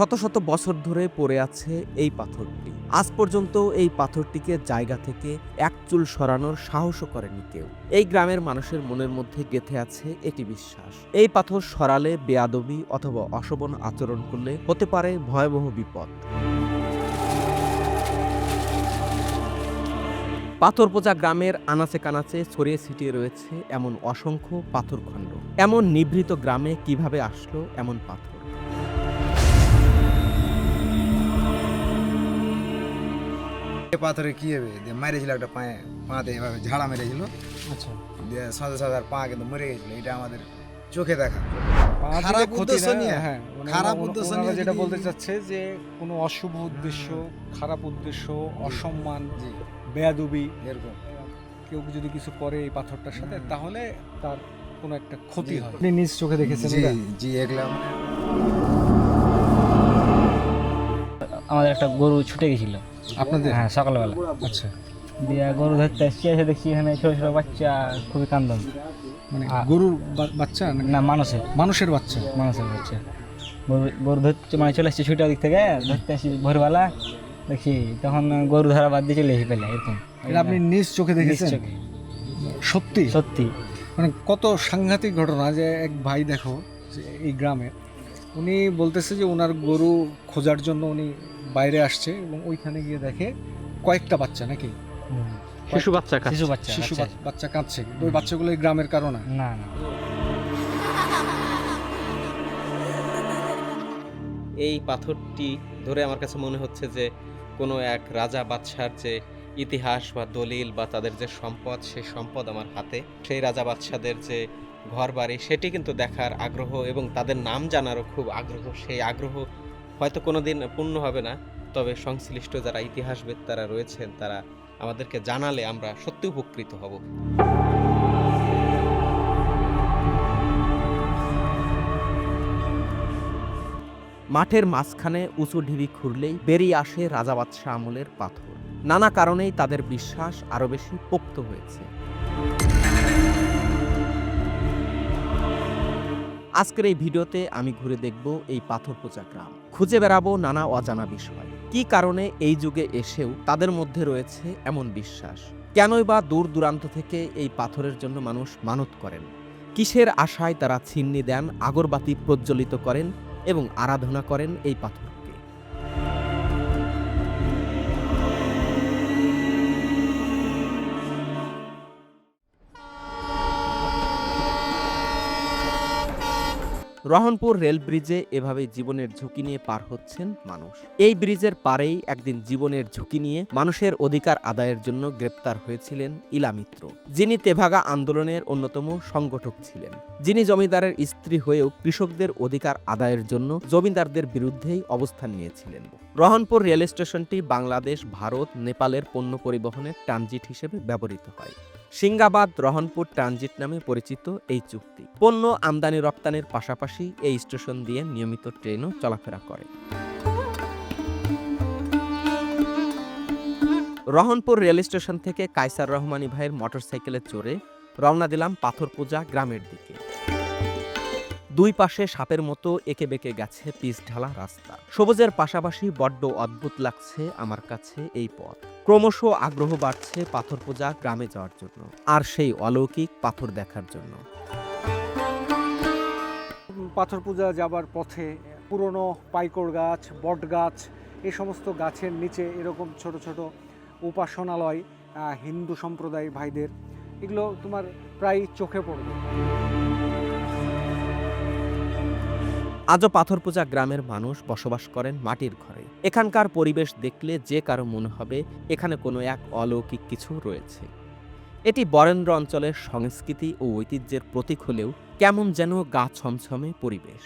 শত শত বছর ধরে পড়ে আছে এই পাথরটি। আজ পর্যন্ত এই পাথরটিকে জায়গা থেকে এক চুল সরানোর সাহসও করেনি কেউ। এই গ্রামের মানুষের মনের মধ্যে গেথে আছে এটি বিশ্বাস। এই পাথর সরালে বেয়াদবি অথবা অশোভন আচরণ করলে হতে পারে ভয়াবহ বিপদ। পাথরপোজা গ্রামের আনাচে কানাচে ছড়িয়ে ছিটিয়ে রয়েছে এমন অসংখ্য পাথরখণ্ড। এমন নিভৃত গ্রামে কীভাবে আসলো এমন পাথর? পাথরে কি হবে? দিয়ে মেরেছিল একটা পায়ে পাতে এভাবে ঝাড়া মেরেছিল। আচ্ছা। দিয়ে সাদা সাদার পা কিন্তু মরে গেছিল। এটা আমাদের চোখে দেখা। খারাপ ক্ষতি উদ্দেশ্য নিয়ে, হ্যাঁ মানে খারাপ উদ্দেশ্য নিয়ে যেটা বলতে চাচ্ছে যে কোনো অশুভ উদ্দেশ্য খারাপ উদ্দেশ্য অসম্মান জি। বেয়াদুবি এরকম। কেউ যদি কিছু করে এই পাথরটার সাথে তাহলে তার কোনো একটা ক্ষতি হয়। আপনি নিজ চোখে দেখেছেন জি জি এগুলা আমাদের একটা গরু ছুটে গেছিল। আপনাদের? হ্যাঁ সকালবেলা। আচ্ছা। দিয়ে গরু ধরতে আসছি এসে দেখছি এখানে ছোট ছোট বাচ্চা খুবই কান্দন। মানে গরুর বাচ্চা না মানুষের। মানুষের বাচ্চা? মানুষের বাচ্চা। গরু গরু ধরতে মানে চলে আসছে ছুটার দিক থেকে ধরতে আসছি ভোরবেলা। দেখি তখন গরু ধরা বাদ দিয়ে চলে এসে পেলে এরকম। এটা আপনি নিজ চোখে দেখেছেন। সত্যি? সত্যি। মানে কত সাংঘাতিক ঘটনা যে এক ভাই দেখো এই গ্রামে উনি বলতেছে যে ওনার গরু খোঁজার জন্য উনি বাইরে আসছে এবং ওইখানে গিয়ে দেখে কয়েকটা বাচ্চা নাকি। শিশু বাচ্চা শিশু বাচ্চা শিশু বাচ্চা। কাঁদছে। ওই বাচ্চাগুলো এই গ্রামের কারণ না। না না। এই পাথরটি ধরে আমার কাছে মনে হচ্ছে যে কোনো এক রাজা বাদশার যে ইতিহাস বা দলিল বা তাদের যে সম্পদ সেই সম্পদ আমার হাতে। সেই রাজা বাদশাদের যে ঘর বাড়ি সেটি কিন্তু দেখার আগ্রহ এবং তাদের নাম জানারও খুব আগ্রহ। সেই আগ্রহ হয়তো কোনো দিন পূর্ণ হবে না, তবে সংশ্লিষ্ট যারা ইতিহাসবিদ তারা রয়েছেন, তারা আমাদেরকে জানালে আমরা সত্যি উপকৃত হব। মাঠের মাঝখানে উঁচু ঢিবি খুঁড়লেই বেরিয়ে আসে রাজাবাদশাহ আমলের পাথর। নানা কারণেই তাদের বিশ্বাস আরও বেশি পোক্ত হয়েছে। আজকের এই ভিডিওতে আমি ঘুরে দেখব এই পাথর পোচা গ্রাম। খুঁজে বেড়াবো নানা অজানা বিষয়। কি কারণে এই যুগে এসেও তাদের মধ্যে রয়েছে এমন বিশ্বাস? কেনই বা দূর দূরান্ত থেকে এই পাথরের জন্য মানুষ মানত করেন? কিসের আশায় তারা ছিন্নি দেন, আগরবাতি প্রজ্বলিত করেন এবং আরাধনা করেন এই পাথরকে রহনপুর রেল ব্রিজে এভাবে জীবনের ঝুঁকি নিয়ে পার হচ্ছেন মানুষ। এই ব্রিজের পারেই একদিন জীবনের ঝুঁকি নিয়ে মানুষের অধিকার আদায়ের জন্য গ্রেপ্তার হয়েছিলেন ইলা মিত্র। যিনি তেভাগা আন্দোলনের অন্যতম সংগঠক ছিলেন। যিনি জমিদারের স্ত্রী হয়েও কৃষকদের অধিকার আদায়ের জন্য জমিদারদের বিরুদ্ধেই অবস্থান নিয়েছিলেন। রহনপুর রেল স্টেশনটি বাংলাদেশ, ভারত, নেপালের পণ্য পরিবহনের ট্রানজিট হিসেবে ব্যবহৃত হয়। সিঙ্গাবাদ রহনপুর ট্রানজিট নামে পরিচিত এই চুক্তি। পণ্য আমদানি রপ্তানির পাশাপাশি এই স্টেশন দিয়ে নিয়মিত ট্রেনও চলাফেরা করে। রহনপুর রেল স্টেশন থেকে কাইসার রহমানী ভাইয়ের মোটরসাইকেলে চড়ে রওনা দিলাম পাথর পূজা গ্রামের দিকে। দুই পাশে সাপের মতো একে বেঁকে গেছে পিচ ঢালা রাস্তা। সবুজের পাশাপাশি বড্ড অদ্ভুত লাগছে আমার কাছে এই পথ। ক্রমশ আগ্রহ বাড়ছে পাথর পূজা গ্রামে যাওয়ার জন্য, আর সেই অলৌকিক পাথর দেখার জন্য। পাথর পূজা যাবার পথে পুরনো পাইকর গাছ, বট গাছ এই সমস্ত গাছের নিচে এরকম ছোট ছোট উপাসনালয় হিন্দু সম্প্রদায় ভাইদের, এগুলো তোমার প্রায় চোখে পড়বে। আজও পাথর পূজা গ্রামের মানুষ বসবাস করেন মাটির ঘরে। এখানকার পরিবেশ দেখলে যে কারও মনে হবে, এখানে কোনো এক অলৌকিক কিছু রয়েছে। এটি বরেন্দ্র অঞ্চলের সংস্কৃতি ও ঐতিহ্যের প্রতীক হলেও কেমন যেন গা ছমছমে পরিবেশ।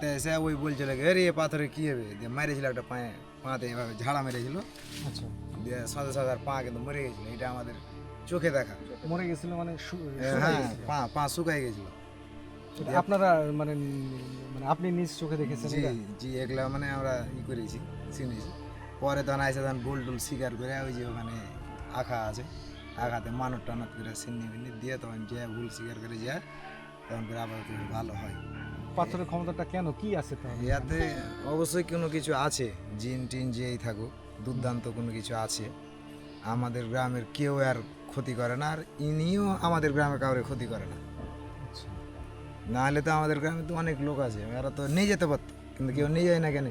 কাটতে এসে ওই বলছিল আরে এ পাথরে কি হবে দিয়ে মেরেছিল একটা পায়ে পাতে এভাবে ঝাড়া মেরেছিল আচ্ছা দিয়ে সাদা সাদার পা কিন্তু মরে গেছিল এটা আমাদের চোখে দেখা মরে গেছিল মানে হ্যাঁ। পা পা শুকাই গেছিল আপনারা মানে মানে আপনি নিজ চোখে দেখেছেন জি? জি এগুলা মানে আমরা ই করেছি চিনেছি পরে তখন আইসে তখন বুল টুল শিকার করে ওই যে ওখানে আখা আছে আখাতে মানত টানত করে সিন্নি মিন্নি দিয়ে তখন যে ভুল শিকার করে যায় তখন করে আবার ভালো হয় পাথরের ক্ষমতাটা কেন? কি আছে ইয়াতে অবশ্যই কোনো কিছু আছে জিন টিন যেই থাকুক দুর্দান্ত কোনো কিছু আছে। আমাদের গ্রামের কেউ আর ক্ষতি করে না আর ইনিও আমাদের গ্রামে কাউরে ক্ষতি করে না। আচ্ছা। না হলে তো আমাদের গ্রামে তো অনেক লোক আছে এরা তো নিয়ে যেতে পারতো কিন্তু কেউ নিয়ে যায় না কেন?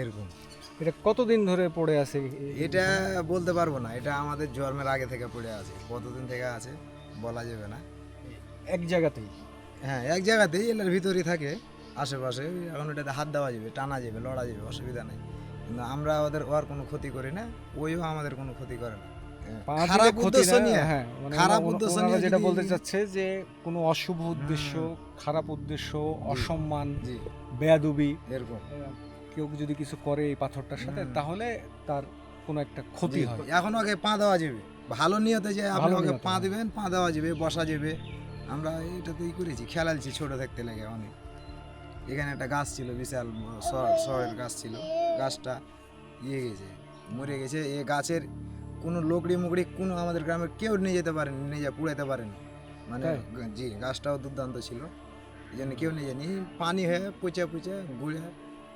এরকম। এটা কতদিন ধরে পড়ে আছে? এটা বলতে পারব না এটা আমাদের জন্মের আগে থেকে পড়ে আছে কতদিন থেকে আছে বলা যাবে না। এক জায়গাতেই? হ্যাঁ এক জায়গাতেই এলার ভিতরেই থাকে আশেপাশে। এখন ওটাতে হাত দেওয়া যাবে টানা যাবে লড়া যাবে অসুবিধা নেই। কিন্তু আমরা ওদের ওর কোনো ক্ষতি করি না ওইও আমাদের কোনো ক্ষতি করে না। হ্যাঁ, খারাপ উদ্দেশ্য নিয়ে হ্যাঁ মানে খারাপ উদ্দেশ্য নিয়ে যেটা বলতে চাচ্ছে যে কোনো অশুভ উদ্দেশ্য খারাপ উদ্দেশ্য অসম্মান বেয়াদুবি এরকম। কেউ যদি কিছু করে এই পাথরটার সাথে তাহলে তার কোনো একটা ক্ষতি হয়। এখন ওকে পা দেওয়া যাবে। ভালো নিয়তে যে আপনি ওকে পা হ্যাঁ। দিবেন পা দেওয়া যাবে বসা যাবে। আমরা এটাতেই করেছি খেলালছি ছোট থাকতে লাগে অনেক। এখানে একটা গাছ ছিল বিশাল শহর- শহরের গাছ ছিল। গাছটা ইয়ে গেছে মরে গেছে। এ গাছের কোনো লোকড়ি মুকড়ি কোনো আমাদের গ্রামের কেউ নিয়ে যেতে পারেনি নিয়ে যা পুড়াইতে পারেনি। মানে? জি গাছটাও দুর্দান্ত ছিল। এই জন্য কেউ নিয়ে যায়নি। পানি হয়ে পচে পচে গুড়ে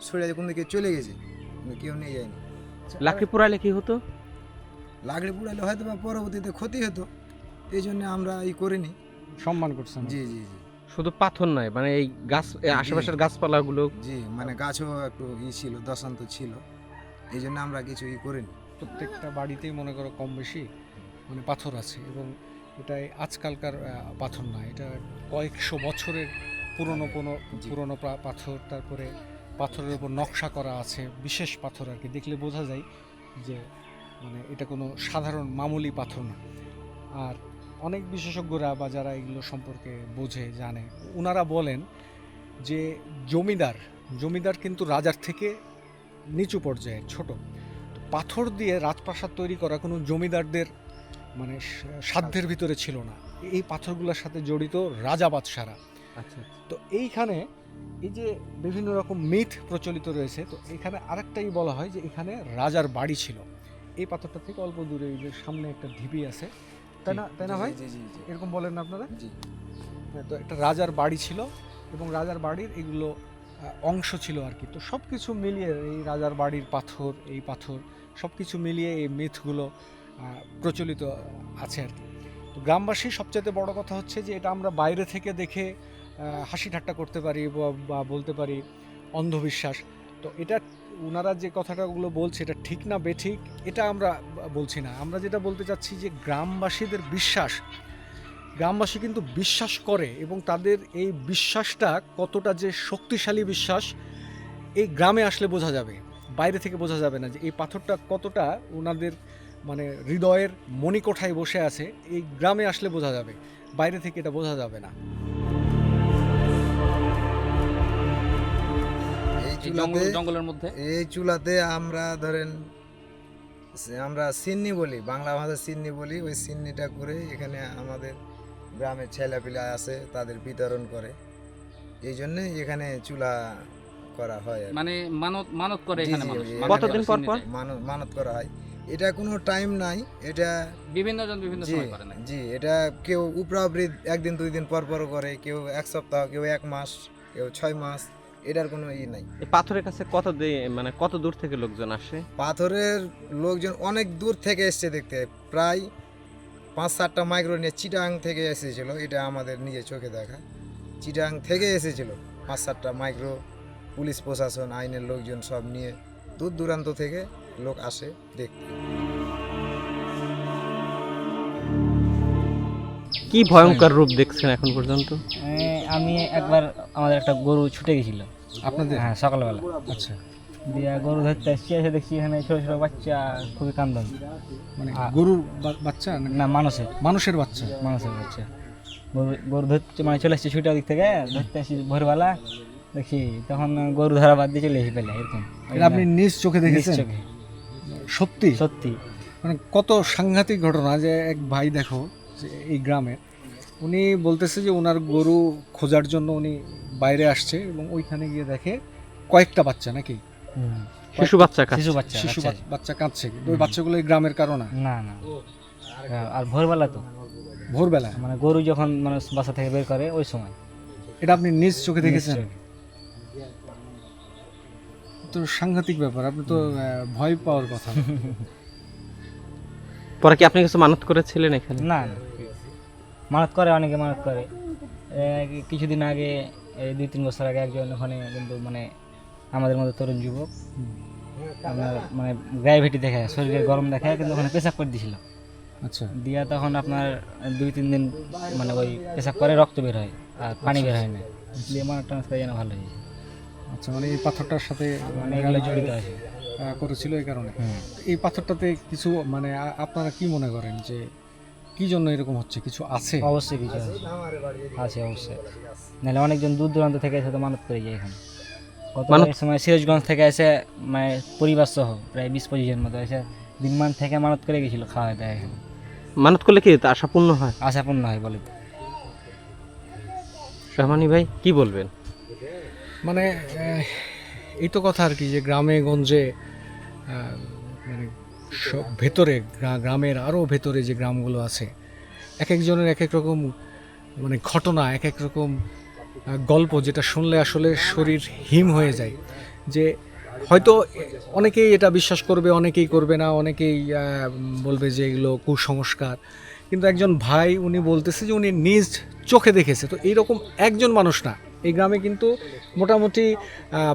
ছড়ে কোনো দিকে চলে গেছে কিন্তু কেউ নিয়ে যায়নি। লাকড়ি পোড়ালে কি হতো? লাকড়ি পুড়াইলে হয়তো বা পরবর্তীতে ক্ষতি হতো। এই জন্য আমরা ই করিনি। সম্মান করছেন জি জি জি। শুধু পাথর নয় মানে এই গাছ আশেপাশের গাছপালাগুলো জি মানে গাছও একটু ই ছিল দশান্ত ছিল। এই জন্য আমরা কিছু ই করিনি। প্রত্যেকটা বাড়িতেই মনে করো কম বেশি মানে পাথর আছে এবং এটাই আজকালকার পাথর না এটা কয়েকশো বছরের পুরনো কোনো। পুরনো পাথর তারপরে পাথরের উপর নকশা করা আছে বিশেষ পাথর আর কি। দেখলে বোঝা যায় যে মানে এটা কোনো সাধারণ মামুলি পাথর না। আর অনেক বিশেষজ্ঞরা বা যারা এগুলো সম্পর্কে বোঝে জানে ওনারা বলেন যে জমিদার জমিদার কিন্তু রাজার থেকে নিচু পর্যায়ে ছোট। পাথর দিয়ে রাজপ্রাসাদ তৈরি করা কোনো জমিদারদের মানে সাধ্যের ভিতরে ছিল না। এই পাথরগুলোর সাথে জড়িত রাজা বাদশারা। আচ্ছা। তো এইখানে এই যে বিভিন্ন রকম মিথ প্রচলিত রয়েছে তো এখানে আরেকটাই বলা হয় যে এখানে রাজার বাড়ি ছিল। এই পাথরটা থেকে অল্প দূরে এই যে সামনে একটা ঢিবি আছে তাই না? তাই না ভাই? এরকম বলেন না আপনারা? জি। হ্যাঁ, তো একটা রাজার বাড়ি ছিল এবং রাজার বাড়ির এগুলো অংশ ছিল আর কি। তো সব কিছু মিলিয়ে এই রাজার বাড়ির পাথর এই পাথর সব কিছু মিলিয়ে এই মিথগুলো প্রচলিত আছে আর কি। তো গ্রামবাসী সবচেয়ে বড় কথা হচ্ছে যে এটা আমরা বাইরে থেকে দেখে হাসি ঠাট্টা করতে পারি বা বলতে পারি অন্ধবিশ্বাস। তো এটা ওনারা যে কথাটাগুলো বলছে এটা ঠিক না বেঠিক, এটা আমরা বলছি না। আমরা যেটা বলতে চাচ্ছি যে গ্রামবাসীদের বিশ্বাস, গ্রামবাসী কিন্তু বিশ্বাস করে এবং তাদের এই বিশ্বাসটা কতটা যে শক্তিশালী বিশ্বাস, এই গ্রামে আসলে বোঝা যাবে, বাইরে থেকে বোঝা যাবে না যে এই পাথরটা কতটা ওনাদের মানে হৃদয়ের মণিকোঠায় বসে আছে, এই গ্রামে আসলে বোঝা যাবে, বাইরে থেকে এটা বোঝা যাবে না। চুলাতে জঙ্গলের মধ্যে? এই চুলাতে আমরা ধরেন আমরা সিন্নি বলি বাংলা ভাষায় সিন্নি বলি ওই সিন্নিটা করে এখানে আমাদের গ্রামের ছেলেপিলা আসে তাদের বিতরণ করে। এই জন্য এখানে চুলা করা হয় মানে মানত মানত করে এখানে মানুষ কতদিন পর পর? মানত করা হয়। এটা কোনো টাইম নাই এটা বিভিন্ন জন বিভিন্ন সময় করে না জি এটা কেউ উপরাউপরি একদিন দুই দিন পর পর করে কেউ এক সপ্তাহ কেউ এক মাস কেউ ছয় মাস। এটার কোনো ই নাই। এই পাথরের কাছে কত দে- মানে কত দূর থেকে লোকজন আসে? পাথরের লোকজন অনেক দূর থেকে এসছে দেখতে। প্রায় পাঁচ সাতটা মাইক্রো নিয়ে চিটাং থেকে এসেছিল এটা আমাদের নিজে চোখে দেখা। চিটাং থেকে এসেছিল পাঁচ সাতটা মাইক্রো পুলিশ প্রশাসন আইনের লোকজন সব নিয়ে দূর দূরান্ত থেকে লোক আসে দেখতে। কি ভয়ঙ্কর রূপ দেখছেন এখন পর্যন্ত? আমি একবার আমাদের একটা গরু ছুটে গেছিল। আপনাদের? হ্যাঁ সকালবেলা। আচ্ছা। দিয়ে গরু ধরতে এসছি এসে দেখছি এখানে ছোট ছোট বাচ্চা খুবই কান্দন মানে গরুর বা- বাচ্চা না না মানুষের। মানুষের বাচ্চা? মানুষের বাচ্চা। গরু গরু ধরতে মানে চলে এসছি ছুটে দিক থেকে ধরতে আসি ভোরবেলা। দেখি তখন গরু ধরা বাদ দিয়ে চলে এসে পেলে এরকম। এটা আপনি নিজ চোখে দেখেছেন? চোখে। সত্যি? সত্যি। মানে কত সাংঘাতিক ঘটনা যে এক ভাই দেখো যে এই গ্রামে উনি বলতেছে যে ওনার গরু খোঁজার জন্য উনি বাইরে আসছে এবং ওইখানে গিয়ে দেখে কয়েকটা বাচ্চা নাকি? শিশু বাচ্চা শিশু বাচ্চা শিশু বাচ্চা। কাঁদছে। কিন্তু ওই বাচ্চাগুলো গ্রামের কারণ না। না না। আর ভোরবেলা তো। ভোরবেলা? মানে গরু যখন মানে বাসা থেকে বের করে ওই সময়। এটা আপনি নিজ চোখে দেখেছেন? তো সাংঘাতিক ব্যাপার। আপনি তো ভয় পাওয়ার কথা। পরে কি আপনি কিছু মানত করেছিলেন এখানে? না না। মানত করে অনেকে মানত করে। কিছুদিন আগে এই দুই তিন বছর আগে একজন ওখানে কিন্তু মানে আমাদের মতো তরুণ যুবক আপনার মানে গ্রাভিটি দেখে শরীরে গরম দেখে কিন্তু ওখানে পেশাব করে দিয়েছিল আচ্ছা। দিয়া তখন আপনার দুই তিন দিন মানে ওই পেশাব করে রক্ত বের হয় আর পানি বের হয় না। দিয়ে মানে ট্রান্সফার যেন ভালো হয়েছে আচ্ছা মানে এই পাথরটার সাথে মানে এগুলো জড়িত আছে। করেছিল এই কারণে। এই পাথরটাতে কিছু মানে আপনারা কি মনে করেন যে কি জন্য এরকম হচ্ছে? কিছু আছে? অবশ্যই কিছু আছে। আছে অবশ্যই। নাহলে অনেকজন দূর দূরান্ত থেকে এসে তো মানত করে যায় এখানে। গত সময় সিরাজগঞ্জ থেকে এসে মানে পরিবার সহ প্রায় বিশ পঁচিশ জন মতো এসে দিনমান থেকে মানত করে গেছিল খাওয়া দেয় এখানে। মানত করলে কি তা আশা পূর্ণ হয়? আশাপূর্ণ হয় বলে। রহমানি ভাই কি বলবেন? মানে আহ, এই তো কথা আর কি যে গ্রামে গঞ্জে মানে ভেতরে, গ্রা- গ্রামের আরও ভেতরে যে গ্রামগুলো আছে এক একজনের এক এক রকম মানে ঘটনা এক এক রকম গল্প যেটা শুনলে আসলে শরীর হিম হয়ে যায়। যে হয়তো অনেকেই এটা বিশ্বাস করবে, অনেকেই করবে না, অনেকেই বলবে যে এগুলো কুসংস্কার। কিন্তু একজন ভাই উনি বলতেছে যে উনি নিজ চোখে দেখেছে। তো এইরকম একজন মানুষ না এই গ্রামে কিন্তু মোটামুটি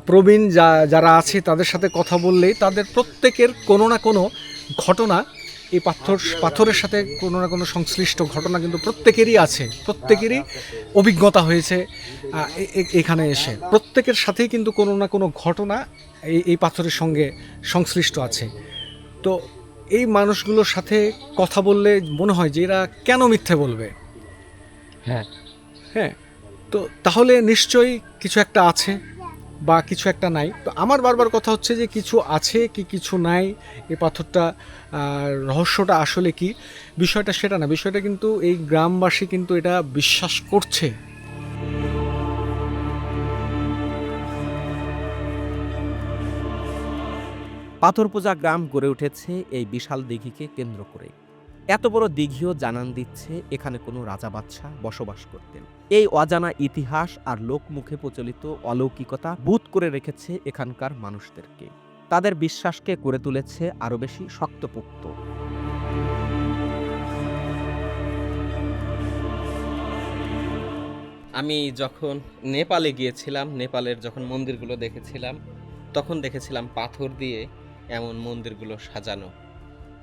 প্রবীণ যা যারা আছে তাদের সাথে কথা বললেই তাদের প্রত্যেকের কোনো না কোনো ঘটনা এই পাথর পাথরের সাথে কোনো না কোনো সংশ্লিষ্ট ঘটনা কিন্তু প্রত্যেকেরই আছে প্রত্যেকেরই অভিজ্ঞতা হয়েছে এখানে এসে। প্রত্যেকের সাথেই কিন্তু কোনো না কোনো ঘটনা এই এই পাথরের সঙ্গে সংশ্লিষ্ট আছে। তো এই মানুষগুলোর সাথে কথা বললে মনে হয় যে এরা কেন মিথ্যে বলবে? হ্যাঁ। হ্যাঁ। তো তাহলে নিশ্চয়ই কিছু একটা আছে বা কিছু একটা নাই। তো আমার বারবার কথা হচ্ছে যে কিছু আছে কি কিছু নাই? এই পাথরটা রহস্যটা আসলে কি? বিষয়টা সেটা না, বিষয়টা কিন্তু এই গ্রামবাসী কিন্তু এটা বিশ্বাস করছে। পাথর পূজা গ্রাম গড়ে উঠেছে এই বিশাল দিঘিকে কেন্দ্র করে। এত বড় দিঘিও জানান দিচ্ছে এখানে কোনো রাজা বাদশাহ বসবাস করতেন। এই অজানা ইতিহাস আর লোকমুখে প্রচলিত অলৌকিকতা বুধ করে রেখেছে এখানকার মানুষদেরকে। তাদের বিশ্বাসকে করে তুলেছে আরও বেশি শক্তপোক্ত। আমি যখন নেপালে গিয়েছিলাম, নেপালের যখন মন্দিরগুলো দেখেছিলাম, তখন দেখেছিলাম পাথর দিয়ে এমন মন্দিরগুলো সাজানো।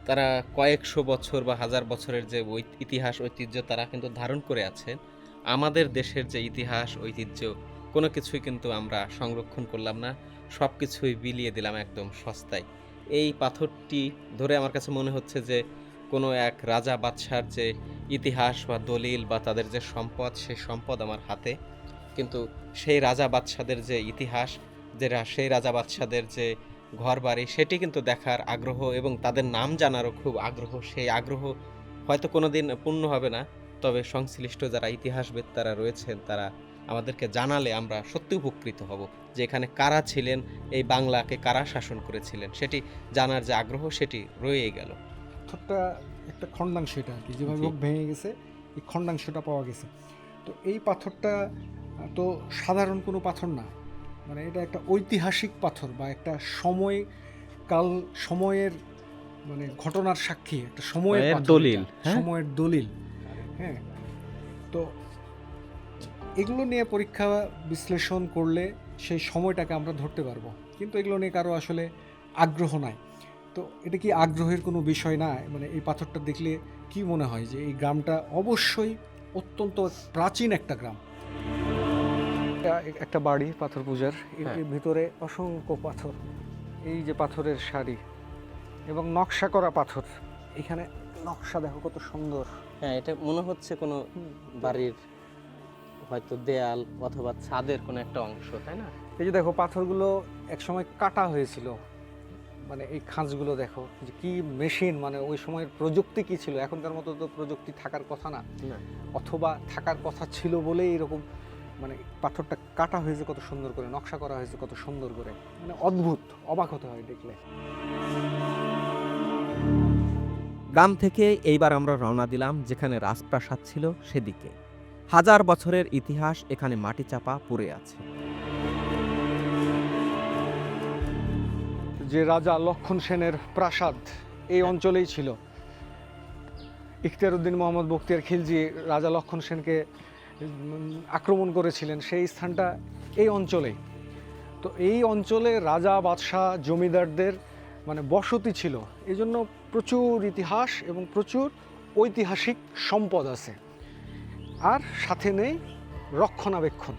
তারা কয়েকশো বছর বা হাজার বছরের যে ইতিহাস, ঐতিহ্য তারা কিন্তু ধারণ করে আছেন আমাদের দেশের যে ইতিহাস, ঐতিহ্য, কোনো কিছুই কিন্তু আমরা সংরক্ষণ করলাম না। সব কিছুই বিলিয়ে দিলাম একদম সস্তায়। এই পাথরটি ধরে আমার কাছে মনে হচ্ছে যে কোনো এক রাজা বাদশার যে ইতিহাস বা দলিল বা তাদের যে সম্পদ, সেই সম্পদ আমার হাতে। কিন্তু সেই রাজা বাদশাদের যে ইতিহাস যে সেই রাজা বাদশাদের যে ঘর বাড়ি সেটি কিন্তু দেখার আগ্রহ এবং তাদের নাম জানারও খুব আগ্রহ। সেই আগ্রহ হয়তো কোনো দিন পূর্ণ হবে না তবে সংশ্লিষ্ট যারা ইতিহাসবিদ তারা রয়েছেন তারা আমাদেরকে জানালে আমরা সত্যি উপকৃত হব যে এখানে কারা ছিলেন এই বাংলাকে কারা শাসন করেছিলেন সেটি জানার যে আগ্রহ সেটি রয়েই গেল। পাথরটা একটা খণ্ডাংশ এটা আর কি যেভাবে ভেঙে গেছে এই খণ্ডাংশটা পাওয়া গেছে। তো এই পাথরটা তো সাধারণ কোনো পাথর না। মানে এটা একটা ঐতিহাসিক পাথর বা একটা সময় কাল সময়ের মানে ঘটনার সাক্ষী একটা সময়ের দলিল, হ্যাঁ? সময়ের দলিল হ্যাঁ? তো এগুলো নিয়ে পরীক্ষা বিশ্লেষণ করলে সেই সময়টাকে আমরা ধরতে পারব। কিন্তু এগুলো নিয়ে কারও আসলে আগ্রহ নাই। তো এটা কি আগ্রহের কোনো বিষয় না? মানে এই পাথরটা দেখলে কি মনে হয় যে এই গ্রামটা অবশ্যই অত্যন্ত প্রাচীন একটা গ্রাম? একটা বাড়ি পাথর পূজার। এর হ্যাঁ। ভিতরে অসংখ্য পাথর। এই যে পাথরের শাড়ি এবং নকশা করা পাথর। এখানে নকশা দেখো কত সুন্দর। হ্যাঁ এটা মনে হচ্ছে কোনো বাড়ির হয়তো দেয়াল অথবা ছাদের কোনো একটা অংশ তাই না? এই যে দেখো পাথরগুলো একসময় কাটা হয়েছিল। মানে এই খাঁজগুলো দেখো যে কি মেশিন মানে ওই সময়ের প্রযুক্তি কি ছিল? এখনকার মতো তো প্রযুক্তি থাকার কথা না। না। অথবা থাকার কথা ছিল বলেই এরকম মানে পাথরটা কাটা হয়েছে কত সুন্দর করে নকশা করা হয়েছে কত সুন্দর করে। মানে অদ্ভুত অবাক হতে হয় দেখলে। গ্রাম থেকে এইবার আমরা রওনা দিলাম যেখানে রাজপ্রাসাদ ছিল সেদিকে। হাজার বছরের ইতিহাস এখানে মাটি চাপা পড়ে আছে। যে রাজা লক্ষণ সেনের প্রাসাদ এই অঞ্চলেই ছিল। ইখতিয়ারউদ্দিন মোহাম্মদ বক্তিয়ার খিলজি রাজা লক্ষণ সেনকে আক্রমণ করেছিলেন সেই স্থানটা এই অঞ্চলেই। তো এই অঞ্চলে রাজা, বাদশাহ, জমিদারদের মানে বসতি ছিল। এই জন্য প্রচুর ইতিহাস এবং প্রচুর ঐতিহাসিক সম্পদ আছে। আর সাথে নেই রক্ষণাবেক্ষণ।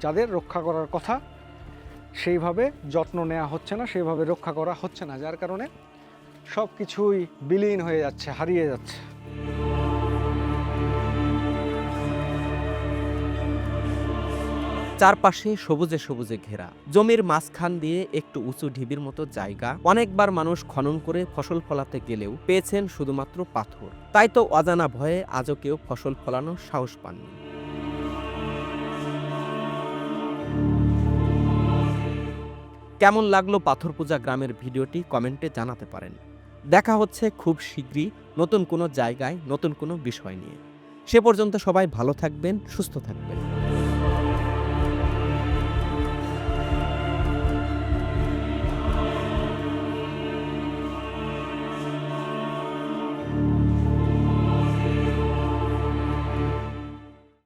যাদের রক্ষা করার কথা সেইভাবে যত্ন নেওয়া হচ্ছে না, সেইভাবে রক্ষা করা হচ্ছে না, যার কারণে সব কিছুই বিলীন হয়ে যাচ্ছে, হারিয়ে যাচ্ছে। চারপাশে সবুজে সবুজে ঘেরা। জমির মাঝখান দিয়ে একটু উঁচু ঢিবির মতো জায়গা। অনেকবার মানুষ খনন করে ফসল ফলাতে গেলেও পেয়েছেন শুধুমাত্র পাথর। তাই তো অজানা ভয়ে আজও কেউ ফসল ফলানোর সাহস পাননি। কেমন লাগল পাথর পূজা গ্রামের ভিডিওটি কমেন্টে জানাতে পারেন। দেখা হচ্ছে খুব শীঘ্রই নতুন কোনো জায়গায়, নতুন কোনো বিষয় নিয়ে। সে পর্যন্ত সবাই ভালো থাকবেন, সুস্থ থাকবেন।